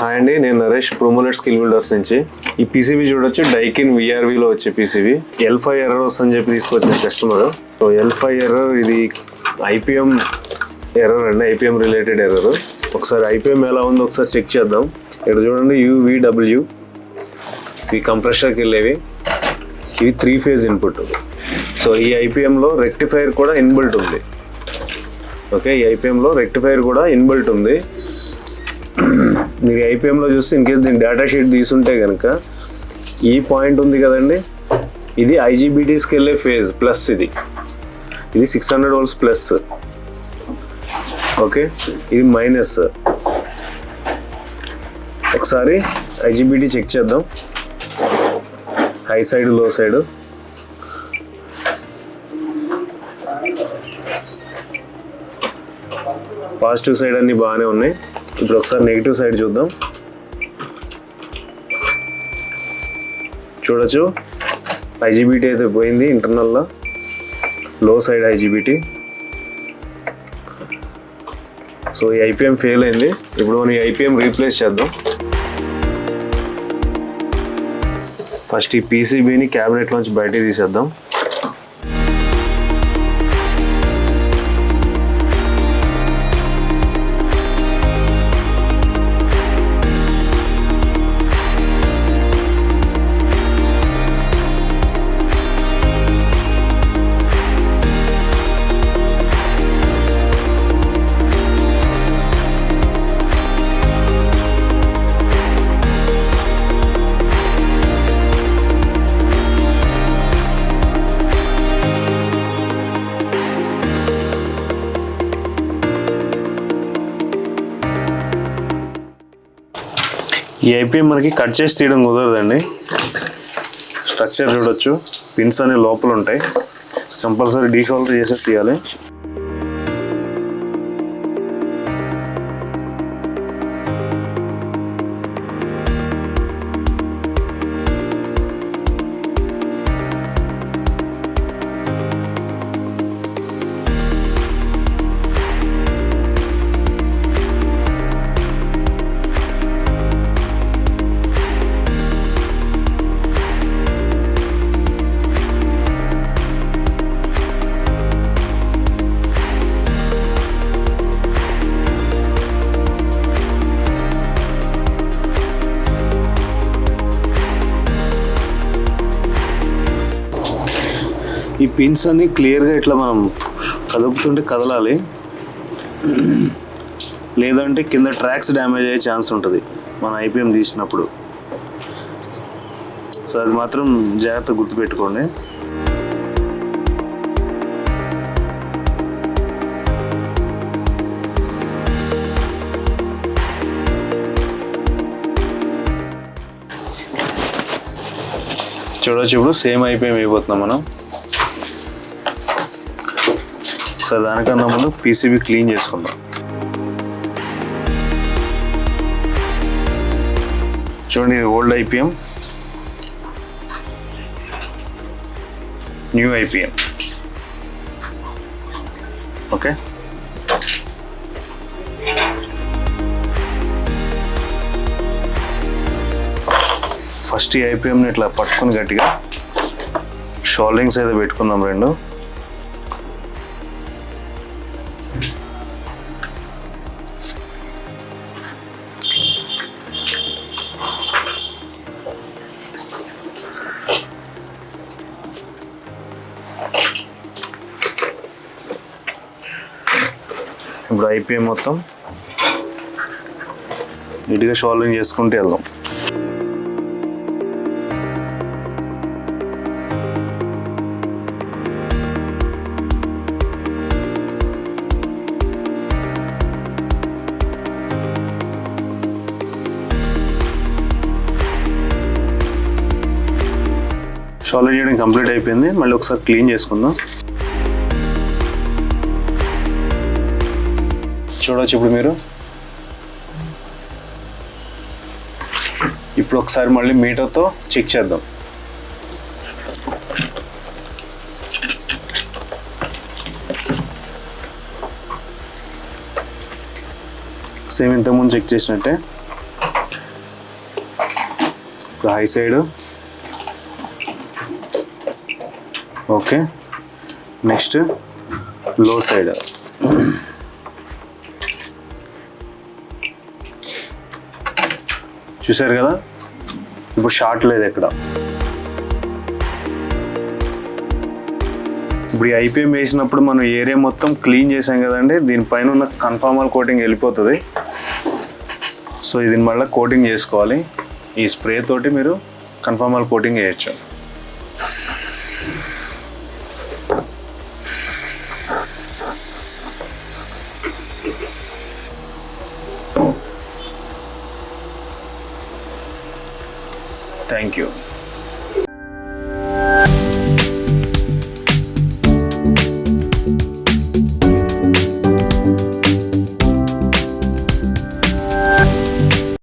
Hi అండి నేను Naresh ప్రోమోలెట్ skill builders నుంచి. ఈ పీసీబీ చూడొచ్చు. డైకిన్ విఆర్విలో వచ్చే పీసీబీ ఎల్ ఫైవ్ ఎర్రర్ అని చెప్పి తీసుకొచ్చిన customer so L five error ఇది ఐపీఎం ఎర్రర్ అండి. ఐపీఎం రిలేటెడ్ ఎర్రర్ ఒకసారి ఐపీఎం ఎలా ఉందో ఒకసారి చెక్ చేద్దాం. ఇక్కడ చూడండి యూవీడబ్ల్యూ ఇవి కంప్రెషర్కి వెళ్ళేవి. ఇవి త్రీ ఫేజ్ ఇన్పుట్ సో ఈ ఐపీఎంలో రెక్టిఫైర్ కూడా ఇన్బిల్ట్ ఉంది. ఓకే ఈ ఐపీఎంలో రెక్టిఫైర్ కూడా ఇన్బిల్ట్ ఉంది. మీరు ఐపీఎంలో చూస్తే ఇన్ కేస్ దీని డేటా షీట్ తీసుంటే కనుక ఈ పాయింట్ ఉంది కదండి. ఇది ఐజీబీటీస్కి వెళ్ళే ఫేజ్ ప్లస్ ఇది. ఇది six hundred volts plus okay ఇది మైనస్ ఒకసారి ఐజీబీటీ చెక్ చేద్దాం. హై సైడ్లో సైడ్ పాజిటివ్ సైడ్ అన్ని బాగానే ఉన్నాయి. ఇప్పుడు ఒకసారి నెగిటివ్ సైడ్ చూద్దాం. చూడొచ్చు. ఐజీబీటీ అయితే పోయింది ఇంటర్నల్లో లో. సైడ్ ఐజీబీటీ సో ఈ ఐపీఎం ఫెయిల్ అయింది. ఇప్పుడు మనం ఈ ఐపీఎం రీప్లేస్ చేద్దాం. ఫస్ట్ ఈ పీసీబీని క్యాబినెట్లోంచి బయటికి తీసేద్దాం. ఈ మనకి కట్ చేసి తీయడం కుదరదండి. స్ట్రక్చర్ చూడొచ్చు. పిన్స్ అనే లోపల ఉంటాయి కంపల్సరీ డీసాల్వ్ చేసే తీయాలి. ఈ పిన్స్ అన్ని క్లియర్గా ఇట్లా మనం కదుపుతుంటే కదలాలి. లేదంటే కింద ట్రాక్స్ డ్యామేజ్ అయ్యే ఛాన్స్ ఉంటుంది మన ఐపీఎం తీసినప్పుడు. సో అది మాత్రం జాగ్రత్త గుర్తుపెట్టుకోండి. చూడొచ్చు ఇప్పుడు సేమ్ అయిపోయి అయిపోతున్నాం మనం. సో దానికన్నా ముందు పీసీబీ క్లీన్ చేసుకుందాం. చూడండి ఇది old IPM. New IPM. Okay? First ఈ ఐపీఎంని ఇట్లా పట్టుకుని గట్టిగా షోల్డింగ్స్ అయితే పెట్టుకుందాం రెండు. ఇప్పుడు అయిపోయి మొత్తం నీట్గా షాల్వింగ్ చేసుకుంటూ వెళ్దాం. షోల్డర్ చేయడం కంప్లీట్ అయిపోయింది. మళ్ళీ ఒకసారి క్లీన్ చేసుకుందాం. చూడవచ్చు ఇప్పుడు మీరు. ఇప్పుడు ఒకసారి మళ్ళీ మీటర్తో చెక్ చేద్దాం. సేమ్ ఇంతకుముందు చెక్ చేసినట్టే. ఇప్పుడు హై సైడ్. ఓకే. నెక్స్ట్లో సైడ్ చూసారు కదా? ఇప్పుడు షార్ట్ లేదు ఇక్కడ ఇప్పుడు ఈ ఐపీఎం వేసినప్పుడు మనం ఏరియా మొత్తం క్లీన్ చేసాం కదండి. దీనిపైన ఉన్న కన్ఫార్మల్ కోటింగ్ వెళ్ళిపోతుంది. సో దీని మళ్ళీ కోటింగ్ చేసుకోవాలి. ఈ స్ప్రే తోటి మీరు కన్ఫార్మల్ కోటింగ్ వేయచ్చు